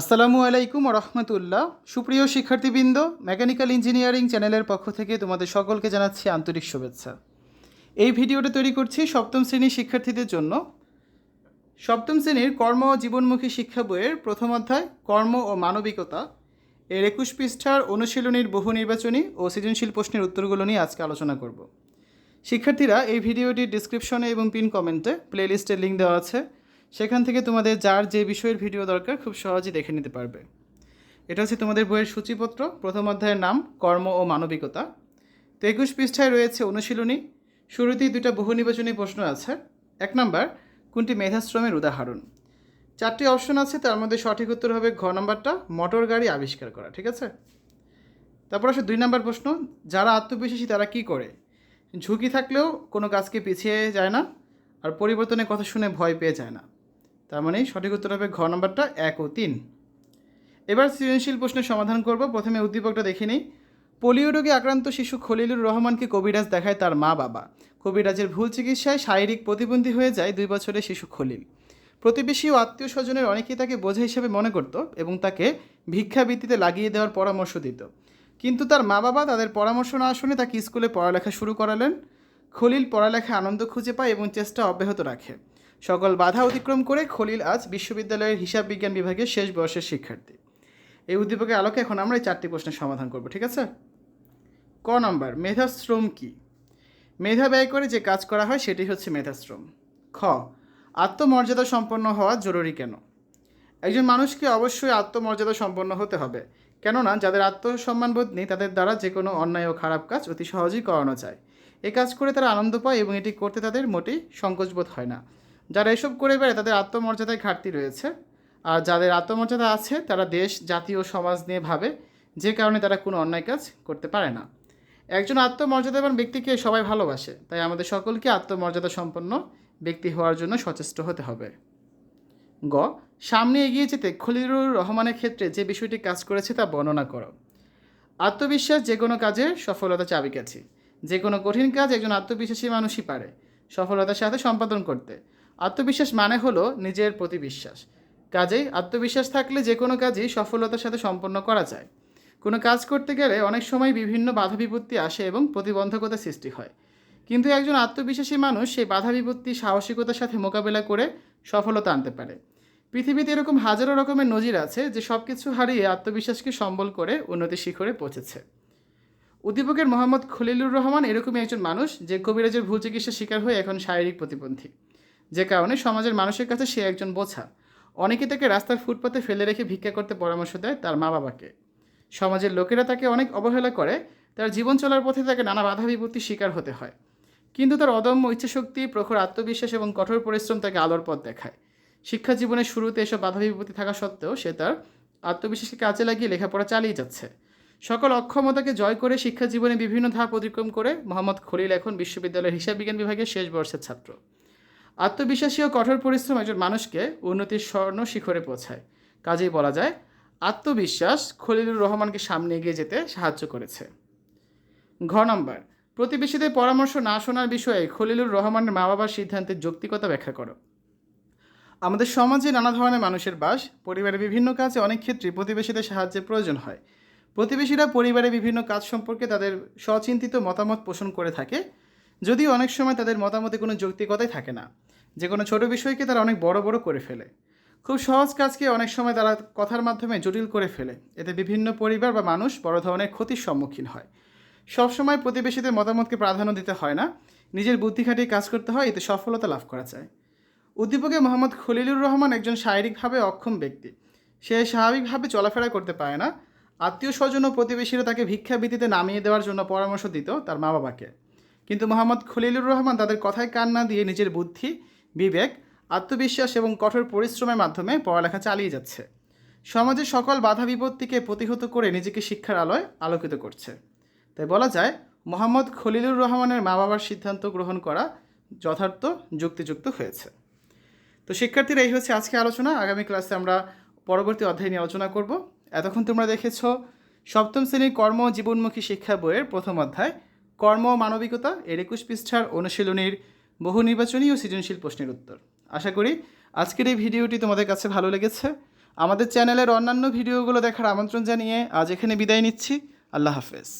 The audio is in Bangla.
আসসালামু আলাইকুম রহমতুল্লাহ। সুপ্রিয় শিক্ষার্থীবৃন্দ, মেকানিক্যাল ইঞ্জিনিয়ারিং চ্যানেলের পক্ষ থেকে তোমাদের সকলকে জানাচ্ছি আন্তরিক শুভেচ্ছা। এই ভিডিওটা তৈরি করছি সপ্তম শ্রেণির শিক্ষার্থীদের জন্য। সপ্তম শ্রেণির কর্ম ও জীবনমুখী শিক্ষা বইয়ের প্রথম অধ্যায়, কর্ম ও মানবিকতা। এর একুশ পৃষ্ঠার অনুশীলনীর বহু নির্বাচনী ও সৃজনশীল প্রশ্নের উত্তরগুলো নিয়ে আজকে আলোচনা করব। শিক্ষার্থীরা এই ভিডিওটির ডিসক্রিপশনে এবং পিন কমেন্টে প্লেলিস্টের লিঙ্ক দেওয়া আছে। সেখান থেকে তোমাদের যার যে বিষয়ের ভিডিও দরকার খুব সহজেই দেখে নিতে পারবে। এটা হচ্ছে তোমাদের বইয়ের সূচিপত্র, প্রথম অধ্যায়ের নাম, কর্ম ও মানবিকতা। তো একুশ পৃষ্ঠায় রয়েছে অনুশীলনী। শুরুতেই দুটো বহু নির্বাচনী প্রশ্ন আছে। এক নাম্বার, কোনটি মেধাশ্রমের উদাহরণ? চারটি অপশন আছে, তার মধ্যে সঠিক উত্তর হবে ঘ নাম্বারটা, মোটর গাড়ি আবিষ্কার করা, ঠিক আছে? তারপর আসে দুই নাম্বার প্রশ্ন, যারা আত্মবিশ্বাসী তারা কি করে? ঝুঁকি থাকলেও কোনো কাজকে পিছিয়ে যায় না, আর পরিবর্তনের কথা শুনে ভয় পেয়ে যায় না। তার মানে সঠিক উত্তর হবে ঘ নম্বরটা এক ও তিন। এবার সৃজনশীল প্রশ্নের সমাধান করব। প্রথমে উদ্দীপকটা দেখে নিই। পোলিও রোগে আক্রান্ত শিশু খলিলুর রহমানকে কবিরাজ দেখায় তার মা বাবা। কবিরাজের ভুল চিকিৎসায় শারীরিক প্রতিবন্ধী হয়ে যায় দুই বছরের শিশু খলিল। প্রতিবেশী ও আত্মীয় স্বজনের অনেকেই তাকে বোঝা হিসেবে মনে করত এবং তাকে ভিক্ষাবৃত্তিতে লাগিয়ে দেওয়ার পরামর্শ দিত। কিন্তু তার মা বাবা তাদের পরামর্শ না শুনে তাকে স্কুলে পড়ালেখা শুরু করালেন। খলিল পড়ালেখায় আনন্দ খুঁজে পায় এবং চেষ্টা অব্যাহত রাখে। সকল বাধা অতিক্রম করে খলিল আজ বিশ্ববিদ্যালয়ের হিসাব বিজ্ঞান বিভাগের শেষ বর্ষের শিক্ষার্থী। এই উদ্দীপকের আলোকে এখন আমরা এই চারটি প্রশ্নের সমাধান করব, ঠিক আছে? ক নম্বর, মেধাশ্রম কি? মেধা ব্যয় করে যে কাজ করা হয় সেটি হচ্ছে মেধাশ্রম। খ, আত্মমর্যাদা সম্পন্ন হওয়া জরুরি কেন? একজন মানুষকে অবশ্যই আত্মমর্যাদা সম্পন্ন হতে হবে, কেননা যাদের আত্মসম্মানবোধ নেই তাদের দ্বারা যে কোনো অন্যায় ও খারাপ কাজ অতি সহজেই করানো যায়। এ কাজ করে তারা আনন্দ পায় এবং এটি করতে তাদের মোটেই সংকোচবোধ হয় না। যারা এসব করে বেড়ায়, তাদের আত্মমর্যাদায় ঘাটতি রয়েছে। আর যাদের আত্মমর্যাদা আছে, তারা দেশ, জাতি ও সমাজ নিয়ে ভাবে, যে কারণে তারা কোনো অন্যায় কাজ করতে পারে না। একজন আত্মমর্যাদাবান ব্যক্তিকে সবাই ভালোবাসে, তাই আমাদের সকলকে আত্মমর্যাদা সম্পন্ন ব্যক্তি হওয়ার জন্য সচেষ্ট হতে হবে। গ, সামনে এগিয়ে যেতে খলিলুর রহমানের ক্ষেত্রে যে বিষয়টি কাজ করেছে তা বর্ণনা করো। আত্মবিশ্বাস যে কোনো কাজের সফলতা চাবিকাছি যে কোনো কঠিন কাজ একজন আত্মবিশ্বাসী মানুষই পারে, সফলতার সাথে সম্পাদন করতে। আত্মবিশ্বাস মানে হলো নিজের প্রতি বিশ্বাস। কাজেই আত্মবিশ্বাস থাকলে যে কোনো কাজই সফলতার সাথে সম্পন্ন করা যায়। কোনো কাজ করতে গেলে অনেক সময় বিভিন্ন বাধা বিপত্তি আসে এবং প্রতিবন্ধকতা সৃষ্টি হয়। কিন্তু একজন আত্মবিশ্বাসী মানুষ সেই বাধা বিপত্তি, সাহসিকতার সাথে মোকাবেলা করে সফলতা আনতে পারে। পৃথিবীতে এরকম হাজারো রকমের নজির আছে যে সব কিছু হারিয়ে আত্মবিশ্বাসকে সম্বল করে উন্নতি শিখরে পৌঁছেছে। উদ্দীপকের মোহাম্মদ খলিলুর রহমান এরকমই একজন মানুষ যে কবিরাজের ভুল চিকিৎসার শিকার হয়ে এখন শারীরিক প্রতিবন্ধী। যে কারণে সমাজের মানুষের কাছে সে একজন বোঝা। অনেকে তাকে রাস্তার ফুটপাতে ফেলে রেখে ভিক্ষা করতে পরামর্শ দেয় তার মা বাবাকে সমাজের লোকেরা তাকে অনেক অবহেলা করে, তার জীবন চলার পথে তাকে নানা বাধা বিপত্তির শিকার হতে হয়। কিন্তু তার অদম্য ইচ্ছাশক্তি, প্রখর আত্মবিশ্বাস এবং কঠোর পরিশ্রম তাকে আলোর পথ দেখায়। শিক্ষা জীবনের শুরুতে এসব বাধা বিপত্তি থাকা সত্ত্বেও সে তার আত্মবিশ্বাসকে কাজে লাগিয়ে লেখাপড়া চালিয়ে যাচ্ছে। সকল অক্ষমতাকে জয় করে শিক্ষা জীবনে বিভিন্ন ধাপ অতিক্রম করে মোহাম্মদ খলিল এখন বিশ্ববিদ্যালয়ের হিসাব বিজ্ঞান বিভাগের শেষ বর্ষের ছাত্র। আত্মবিশ্বাসী ও কঠোর পরিশ্রম একজন মানুষকে উন্নতির স্বর্ণ শিখরে পৌঁছায়। কাজেই বলা যায়, আত্মবিশ্বাস খলিলুর রহমানকে সামনে এগিয়ে যেতে সাহায্য করেছে। ঘ নম্বর, প্রতিবেশীদের পরামর্শ না শোনার বিষয়ে খলিলুর রহমানের মা বাবার সিদ্ধান্তের যৌক্তিকতা ব্যাখ্যা করো। আমাদের সমাজে নানা ধরনের মানুষের বাস, পরিবারের বিভিন্ন কাজে অনেক ক্ষেত্রে প্রতিবেশীদের সাহায্যের প্রয়োজন হয়। প্রতিবেশীরা পরিবারের বিভিন্ন কাজ সম্পর্কে তাদের স্বচিন্তিত মতামত পোষণ করে থাকে। যদিও অনেক সময় তাদের মতামতে কোনো যৌক্তিকতাই থাকে না। যে কোনো ছোট বিষয়কে তারা অনেক বড় বড় করে ফেলে। খুব সহজ কাজকে অনেক সময় তারা কথার মাধ্যমে জটিল করে ফেলে। এতে বিভিন্ন পরিবার বা মানুষ বড় ধরনের ক্ষতির সম্মুখীন হয়। সবসময় প্রতিবেশীদের মতামতকে প্রাধান্য দিতে হয় না। নিজের বুদ্ধি খাটিয়ে কাজ করতে হয়, এতে সফলতা লাভ করা যায়। উদ্দীপকে মোহাম্মদ খলিলুর রহমান একজন শারীরিকভাবে অক্ষম ব্যক্তি। সে স্বাভাবিকভাবে চলাফেরা করতে পারে না। আত্মীয় স্বজন ও প্রতিবেশীরা তাকে ভিক্ষাবৃত্তিতে নামিয়ে দেওয়ার জন্য পরামর্শ দিত তার মা বাবাকে কিন্তু মোহাম্মদ খলিলুর রহমান তাদের কথায় কান না দিয়ে নিজের বুদ্ধি, বিবেক, আত্মবিশ্বাস এবং কঠোর পরিশ্রমের মাধ্যমে পড়ালেখা চালিয়ে যাচ্ছে। সমাজের সকল বাধা বিপত্তিকে প্রতিহত করে নিজেকে শিক্ষার আলোয় আলোকিত করছে। তাই বলা যায়, মোহাম্মদ খলিলুর রহমানের মা বাবার সিদ্ধান্ত গ্রহণ করা যথার্থ যুক্তিযুক্ত হয়েছে। তো শিক্ষার্থীরা, এই হচ্ছে আজকে আলোচনা। আগামী ক্লাসে আমরা পরবর্তী অধ্যায় নিয়ে আলোচনা করব। এতক্ষণ তোমরা দেখেছ, সপ্তম শ্রেণির কর্ম জীবনমুখী শিক্ষা বইয়ের প্রথম অধ্যায়। কর্ম মানবিকতা এর একুশ পৃষ্ঠার অনুশীলনীর বহু নির্বাচনী ও সৃজনশীল প্রশ্নের উত্তর। আশা করি আজকের এই ভিডিওটি তোমাদের কাছে ভালো লেগেছে। আমাদের চ্যানেলের অন্যান্য ভিডিওগুলো দেখার আমন্ত্রণ জানিয়ে আজ এখানে বিদায় নিচ্ছি। আল্লাহ হাফেজ।